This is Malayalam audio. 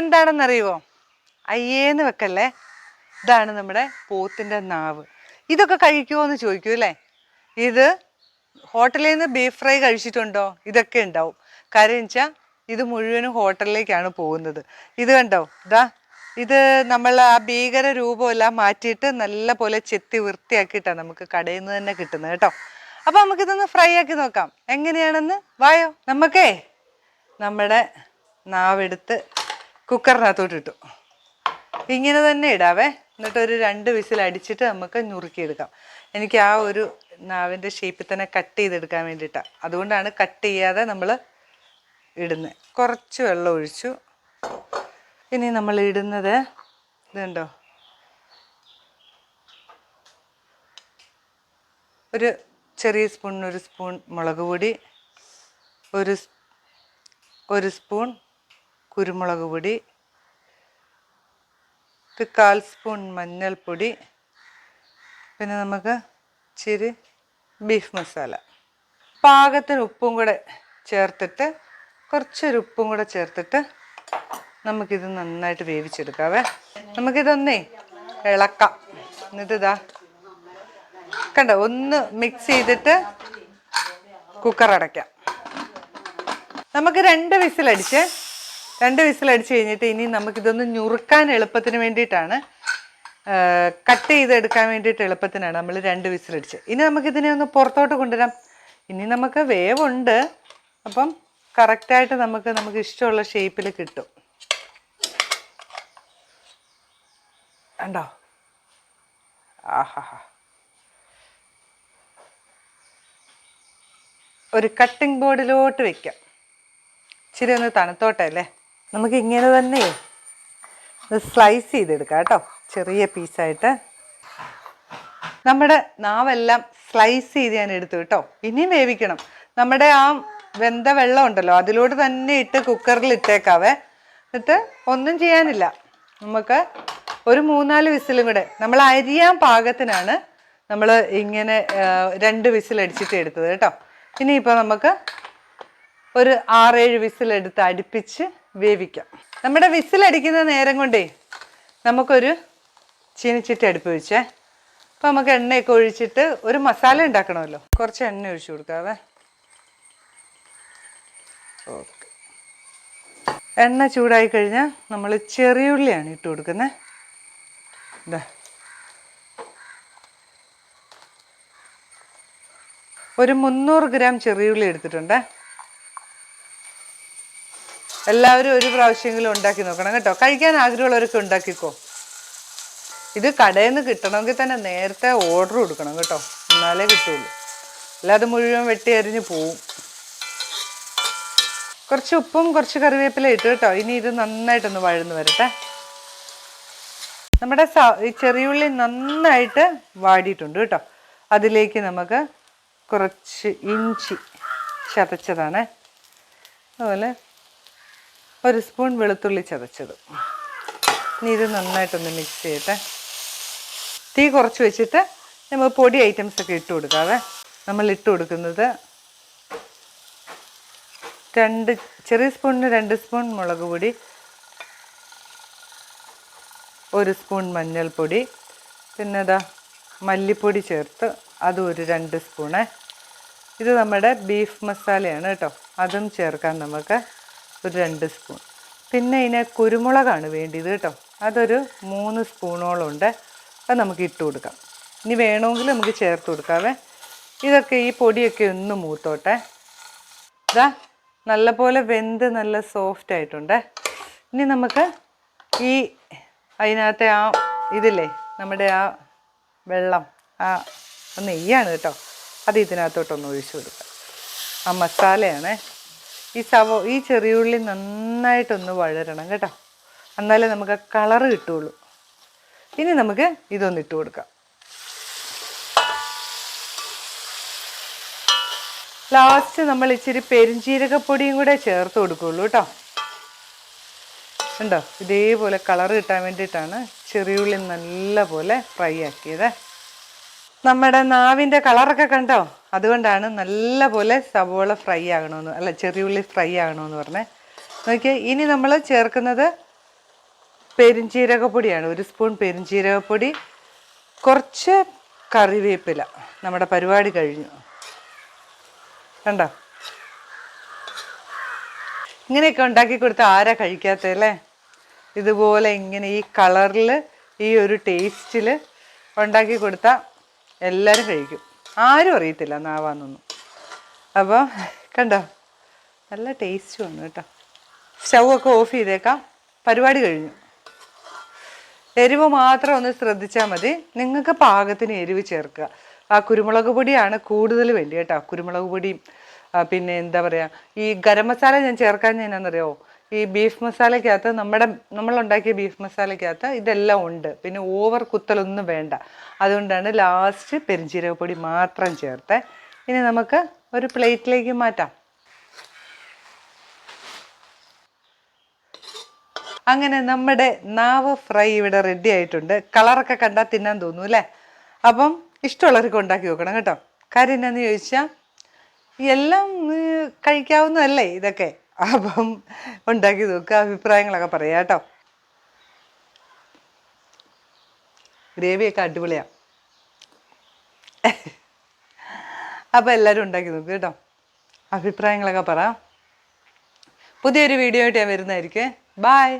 ഇതെന്താണെന്നറിയുമോ അയ്യേന്ന് വെക്കല്ലേ? ഇതാണ് നമ്മുടെ പോത്തിന്റെ നാവ്. ഇതൊക്കെ കഴിക്കുമോ എന്ന് ചോദിക്കൂ അല്ലേ? ഇത് ഹോട്ടലിൽ നിന്ന് ബീഫ് ഫ്രൈ കഴിച്ചിട്ടുണ്ടോ? ഇതൊക്കെ ഉണ്ടാവും. കാര്യം വെച്ചാൽ ഇത് മുഴുവനും ഹോട്ടലിലേക്കാണ് പോകുന്നത്. ഇത് കണ്ടോ? ഇതാ ഇത് നമ്മൾ ആ ഭീകര രൂപമെല്ലാം മാറ്റിയിട്ട് നല്ല പോലെ ചെത്തി വൃത്തിയാക്കിയിട്ടാണ് നമുക്ക് കടയിൽ നിന്ന് തന്നെ കിട്ടുന്നത് കേട്ടോ. അപ്പം നമുക്കിതൊന്ന് ഫ്രൈ ആക്കി നോക്കാം. എങ്ങനെയാണെന്ന്? വായോ നമുക്കേ. നമ്മുടെ നാവെടുത്ത് കുക്കറിനകത്തോട്ട് ഇട്ടു ഇങ്ങനെ തന്നെ ഇടാവേ. എന്നിട്ട് ഒരു രണ്ട് വിസിൽ അടിച്ചിട്ട് നമുക്ക് ഞുറുക്കിയെടുക്കാം എനിക്ക് ആ ഒരു നാവിന്റെ ഷേപ്പിൽ തന്നെ കട്ട് ചെയ്തെടുക്കാൻ വേണ്ടിയിട്ടാണ് അതുകൊണ്ടാണ് കട്ട് ചെയ്യാതെ നമ്മൾ ഇടുന്നത് കുറച്ച് വെള്ളം ഒഴിച്ചു. ഇനി നമ്മൾ ഇടുന്നത് ഇതുണ്ടോ? ഒരു ചെറിയ സ്പൂൺ ഒരു സ്പൂൺ മുളക് പൊടി ഒരു ഒരു സ്പൂൺ കുരുമുളക് പൊടി ഒരു കാൽ സ്പൂൺ മഞ്ഞൾപ്പൊടി പിന്നെ നമുക്ക് ഇച്ചിരി ബീഫ് മസാല പാകത്തിന് ഉപ്പും കൂടെ ചേർത്തിട്ട് കുറച്ചൊരു ഉപ്പും കൂടെ ചേർത്തിട്ട് നമുക്കിത് നന്നായിട്ട് വേവിച്ചെടുക്കാവേ. നമുക്കിതൊന്നേ ഇളക്കാം. എന്നിട്ട് ഇതാ കണ്ടോ ഒന്ന് മിക്സ് ചെയ്തിട്ട് കുക്കർ അടയ്ക്കാം. നമുക്ക് രണ്ട് വിസിലടിച്ച് രണ്ട് വിസിലടിച്ച് കഴിഞ്ഞിട്ട് ഇനി നമുക്കിതൊന്ന് ഞുറുക്കാൻ എളുപ്പത്തിന് വേണ്ടിയിട്ടാണ് കട്ട് ചെയ്തെടുക്കാൻ വേണ്ടിയിട്ട് എളുപ്പത്തിനാണ് നമ്മൾ രണ്ട് വിസിലടിച്ച് ഇനി നമുക്കിതിനെ ഒന്ന് പുറത്തോട്ട് കൊണ്ടുവരാം. ഇനി നമുക്ക് വേവ് ഉണ്ട് അപ്പം കറക്റ്റായിട്ട് നമുക്ക് നമുക്ക് ഇഷ്ടമുള്ള ഷേപ്പിൽ കിട്ടും. കണ്ടോ? ആഹാ ഒരു കട്ടിംഗ് ബോർഡിലോട്ട് വെക്കാം. ഇച്ചിരി ഒന്ന് തണുത്തോട്ടെ അല്ലേ? നമുക്ക് ഇങ്ങനെ തന്നെ സ്ലൈസ് ചെയ്തെടുക്കാം കേട്ടോ. ചെറിയ പീസായിട്ട് നമ്മുടെ നാവെല്ലാം സ്ലൈസ് ചെയ്ത് ഞാൻ എടുത്തു കേട്ടോ. ഇനിയും വേവിക്കണം. നമ്മുടെ ആ വെന്ത വെള്ളം ഉണ്ടല്ലോ അതിലോട്ട് തന്നെ ഇട്ട് കുക്കറിൽ ഇട്ടേക്കാവേ. എന്നിട്ട് ഒന്നും ചെയ്യാനില്ല. നമുക്ക് ഒരു മൂന്നാൽ വിസിലും കൂടെ നമ്മൾ അരിയാൻ പാകത്തിനാണ് നമ്മൾ ഇങ്ങനെ രണ്ട് വിസിലടിച്ചിട്ട് എടുത്തത് കേട്ടോ. ഇനിയിപ്പോൾ നമുക്ക് ഒരു ആറേഴ് വിസിലെടുത്ത് അടുപ്പിച്ച് വേവിക്കാം. നമ്മുടെ വിസിലടിക്കുന്ന നേരം കൊണ്ടേ നമുക്കൊരു ചീനിച്ചിട്ട് അടുപ്പ് വെച്ചേ. അപ്പോൾ നമുക്ക് എണ്ണയൊക്കെ ഒഴിച്ചിട്ട് ഒരു മസാല ഉണ്ടാക്കണമല്ലോ. കുറച്ച് എണ്ണ ഒഴിച്ചു കൊടുക്കാവേ. ഓക്കെ. എണ്ണ ചൂടായി കഴിഞ്ഞാൽ നമ്മൾ ചെറിയുള്ളിയാണ് ഇട്ട് കൊടുക്കുന്നത് ഇതാ ഒരു മുന്നൂറ് ഗ്രാം ചെറിയുള്ളി എടുത്തിട്ടുണ്ട്. എല്ലാവരും ഒരു പ്രാവശ്യമെങ്കിലും ഉണ്ടാക്കി നോക്കണം കേട്ടോ. കഴിക്കാൻ ആഗ്രഹമുള്ളവരൊക്കെ ഉണ്ടാക്കിക്കോ. ഇത് കടയിൽ നിന്ന് കിട്ടണമെങ്കിൽ തന്നെ നേരത്തെ ഓർഡർ കൊടുക്കണം കേട്ടോ. എന്നാലേ കിട്ടുള്ളൂ. അല്ലാതെ മുഴുവൻ വെട്ടി അരിഞ്ഞ് പോവും. കുറച്ച് ഉപ്പും കുറച്ച് കറിവേപ്പില ഇട്ട് കേട്ടോ. ഇനി ഇത് നന്നായിട്ടൊന്ന് വഴന്ന് വരട്ടെ. നമ്മുടെ ഈ ചെറിയുള്ളി നന്നായിട്ട് വാടിയിട്ടുണ്ട് കേട്ടോ. അതിലേക്ക് നമുക്ക് കുറച്ച് ഇഞ്ചി ചതച്ചതാണ്. അതുപോലെ ഒരു സ്പൂൺ വെളുത്തുള്ളി ചതച്ചത്. ഇനി ഇത് നന്നായിട്ടൊന്ന് മിക്സ് ചെയ്യട്ടെ. തീ കുറച്ച് വെച്ചിട്ട് നമ്മൾ പൊടി ഐറ്റംസ് ഒക്കെ ഇട്ട് കൊടുക്കാതെ നമ്മൾ ഇട്ട് കൊടുക്കുന്നത് രണ്ട് ചെറിയ സ്പൂണിന് രണ്ട് സ്പൂൺ മുളക് പൊടി ഒരു സ്പൂൺ മഞ്ഞൾപ്പൊടി പിന്നെ ഇതാ മല്ലിപ്പൊടി ചേർത്ത് അതും ഒരു രണ്ട് സ്പൂണ്. ഇത് നമ്മുടെ ബീഫ് മസാലയാണ് കേട്ടോ. അതും ചേർക്കാൻ നമുക്ക്. ഒരു രണ്ട് സ്പൂൺ. പിന്നെ ഇതിന് കുരുമുളകാണ് വേണ്ടിയത് കേട്ടോ. അതൊരു മൂന്ന് സ്പൂണോളം ഉണ്ട്. അത് നമുക്ക് ഇട്ട് കൊടുക്കാം. ഇനി വേണമെങ്കിൽ നമുക്ക് ചേർത്ത് കൊടുക്കാവേ. ഇതൊക്കെ ഈ പൊടിയൊക്കെ ഒന്ന് മൂത്തോട്ടെ. ഇതാ നല്ലപോലെ വെന്ത് നല്ല സോഫ്റ്റ് ആയിട്ടുണ്ട്. ഇനി നമുക്ക് ഈ അതിനകത്തെ ആ ഇതില്ലേ നമ്മുടെ ആ വെള്ളം ആ നെയ്യാണ് കേട്ടോ. അത് ഇതിനകത്തോട്ടൊന്ന് ഒഴിച്ചു കൊടുക്കാം. ആ മസാലയാണ്. ഈ സവോ ഈ ചെറിയുള്ളി നന്നായിട്ടൊന്ന് വഴരണം കേട്ടോ. എന്നാലേ നമുക്ക് ആ കളറ് കിട്ടുള്ളൂ. ഇനി നമുക്ക് ഇതൊന്ന് ഇട്ട് കൊടുക്കാം. ലാസ്റ്റ് നമ്മൾ ഇച്ചിരി പെരിഞ്ജീരകപ്പൊടിയും കൂടെ ചേർത്ത് കൊടുക്കുള്ളൂ കേട്ടോ. ഉണ്ടോ ഇതേപോലെ കളർ കിട്ടാൻ വേണ്ടിയിട്ടാണ് ചെറിയുള്ളി നല്ല പോലെ ഫ്രൈ ആക്കിയത്. നമ്മുടെ നാവിന്റെ കളറൊക്കെ കണ്ടോ? അതുകൊണ്ടാണ് നല്ല പോലെ സവോള ഫ്രൈ ആകണമെന്ന് അല്ല ചെറിയുള്ളി ഫ്രൈ ആകണമെന്ന് പറഞ്ഞേ. നോക്കിയാൽ ഇനി നമ്മൾ ചേർക്കുന്നത് പെരിഞ്ചീരകപ്പൊടിയാണ്. ഒരു സ്പൂൺ പെരിഞ്ചീരകപ്പൊടി കുറച്ച് കറിവേപ്പില. നമ്മുടെ പരിപാടി കഴിഞ്ഞു. കണ്ടോ? ഇങ്ങനെയൊക്കെ ഉണ്ടാക്കി കൊടുത്താൽ ആരാ കഴിക്കാത്തല്ലേ ഇതുപോലെ ഇങ്ങനെ ഈ കളറിൽ ഈ ഒരു ടേസ്റ്റിൽ ഉണ്ടാക്കി കൊടുത്താൽ എല്ലാവരും കഴിക്കും. ആരും അറിയത്തില്ല നാവാന്നൊന്നും. അപ്പോൾ കണ്ടോ? നല്ല ടേസ്റ്റ് വന്നു കേട്ടോ. സ്റ്റൗ ഒക്കെ ഓഫ് ചെയ്തേക്കാം. പരിപാടി കഴിഞ്ഞു. എരിവ് മാത്രം ഒന്ന് ശ്രദ്ധിച്ചാൽ മതി. നിങ്ങൾക്ക് പാകത്തിന് എരിവ് ചേർക്കുക. ആ കുരുമുളക് പൊടിയാണ് കൂടുതൽ വേണ്ടി കേട്ടോ. കുരുമുളക് പൊടിയും പിന്നെ എന്താ പറയുക ഈ ഗരം മസാല ഞാൻ ചേർക്കാൻ എന്നാന്നറിയോ ഈ ബീഫ് മസാലയ്ക്കകത്ത് നമ്മുടെ നമ്മളുണ്ടാക്കിയ ബീഫ് മസാലയ്ക്കകത്ത് ഇതെല്ലാം ഉണ്ട്. പിന്നെ ഓവർ കുത്തലൊന്നും വേണ്ട. അതുകൊണ്ടാണ് ലാസ്റ്റ് പെരിഞ്ചീരകപ്പൊടി മാത്രം ചേർത്ത്. ഇനി നമുക്ക് ഒരു പ്ലേറ്റിലേക്ക് മാറ്റാം. അങ്ങനെ നമ്മുടെ നാവ് ഫ്രൈ ഇവിടെ റെഡി ആയിട്ടുണ്ട്. കളറൊക്കെ കണ്ടാൽ തിന്നാൻ തോന്നും അല്ലേ? അപ്പം ഇഷ്ടമുള്ളവർക്ക് ഉണ്ടാക്കി നോക്കണം കേട്ടോ. കാര്യം എന്നാന്ന് ചോദിച്ചാൽ എല്ലാം കഴിക്കാവുന്നതല്ലേ ഇതൊക്കെ? അപ്പം ഉണ്ടാക്കി നോക്കുക അഭിപ്രായങ്ങളൊക്കെ പറയാം കേട്ടോ. ഗ്രേവിയൊക്കെ അടിപൊളിയാണ് അപ്പോൾ എല്ലാവരും ഉണ്ടാക്കി നോക്കുക കേട്ടോ. അഭിപ്രായങ്ങളൊക്കെ പറ. പുതിയൊരു വീഡിയോ ആയിട്ട് ഞാൻ വരുന്നതായിരിക്കും. ബായ്